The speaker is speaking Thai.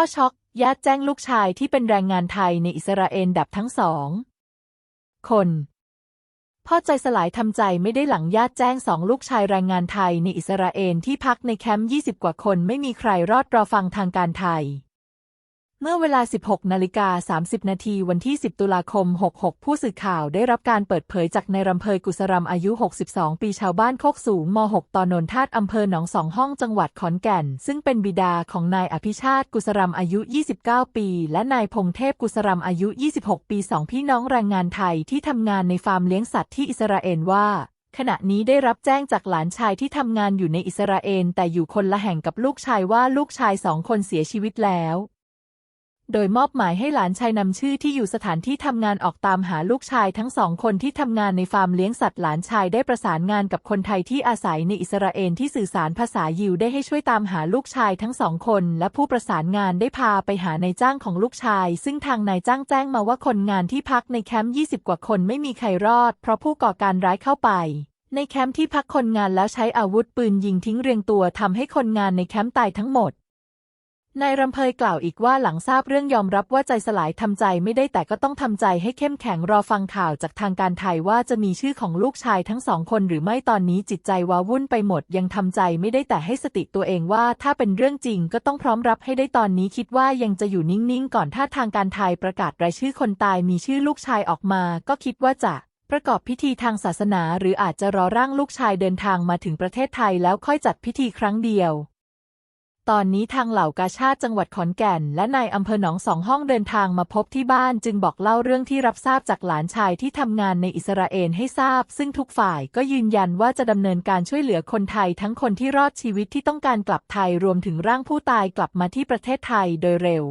พ่อช็อกญาติแจ้งลูกชายที่เป็นแรงงานไทยในอิสราเอลดับทั้งสองคนพ่อใจสลายทำใจไม่ได้หลังญาติแจ้งสองลูกชายแรงงานไทยในอิสราเอลที่พักในแคมป์ 20 กว่าคนไม่มีใครรอดรอฟังทางการไทย เมื่อเวลา 16 นาฬิกา 30 นาที วันที่ 10 ตุลาคม 66 ผู้สื่อข่าวได้รับการเปิดเผยจากนายรำเพยกุสรำอายุ 62 ปีชาวบ้านโคกสูงม 6 ตอนนนทาตอำเภอหนองสองห้องจังหวัดขอนแก่น ซึ่งเป็นบิดาของนายอภิชาติกุสรำอายุ 29 ปี และนายพงเทพกุสรำอายุ 26 ปีสองพี่น้องแรงงานไทยที่ทำงานในฟาร์มเลี้ยงสัตว์ที่อิสราเอลว่าขณะนี้ได้รับแจ้งจากหลานชายที่ทำงานอยู่ในอิสราเอลแต่อยู่คนละแห่งกับลูกชายว่าลูกชายสองคนเสียชีวิตแล้ว โดยมอบหมายให้หลานชายนำชื่อที่อยู่สถานที่ทำงานออกตามหาลูกชายทั้งสองคนที่ทำงานในฟาร์มเลี้ยงสัตว์หลานชายได้ประสานงานกับคนไทยที่อาศัยในอิสราเอลที่สื่อสารภาษายิวได้ให้ช่วยตามหาลูกชายทั้งสองคน และผู้ประสานงานได้พาไปหานายจ้างของลูกชาย ซึ่งทางนายจ้างแจ้งมาว่าคนงานที่พักในแคมป์ 20 กว่าคนไม่มีใครรอด เพราะผู้ก่อการร้ายเข้าไปในแคมป์ที่พักคนงานแล้วใช้อาวุธปืนยิงทิ้งเรียงตัวทำให้คนงานในแคมป์ตายทั้งหมด นายรำเพยกล่าวอีกว่าหลังทราบเรื่องยอมรับว่าใจสลายทำใจไม่ได้แต่ก็ต้องทำใจให้เข้มแข็งรอฟังข่าวจากทางการไทยว่าจะมีชื่อของลูกชายทั้งสองคนหรือไม่ตอนนี้จิตใจว้าวุ่นไปหมดยังทำใจไม่ได้แต่ให้สติตัวเองว่าถ้าเป็นเรื่องจริงก็ต้องพร้อมรับให้ได้ตอนนี้คิดว่ายังจะอยู่นิ่งๆ ก่อนถ้าทางการไทยประกาศรายชื่อคนตายมีชื่อลูกชายออกมา ก็คิดว่าจะประกอบพิธีทางศาสนา หรืออาจจะรอร่างลูกชายเดินทางมาถึงประเทศไทยแล้วค่อยจัดพิธีครั้งเดียว ตอนนี้ทางเหล่ากาชาติจังหวัดขอนแก่น และนายอำเภอหนองสองห้องเดินทางมาพบที่บ้านจึงบอกเล่าเรื่องที่รับทราบจากหลานชายที่ทำงานในอิสราเอลให้ทราบ ซึ่งทุกฝ่ายก็ยืนยันว่าจะดำเนินการช่วยเหลือคนไทยทั้งคนที่รอดชีวิตที่ต้องการกลับไทยรวมถึงร่างผู้ตายกลับมาที่ประเทศไทยโดยเร็ว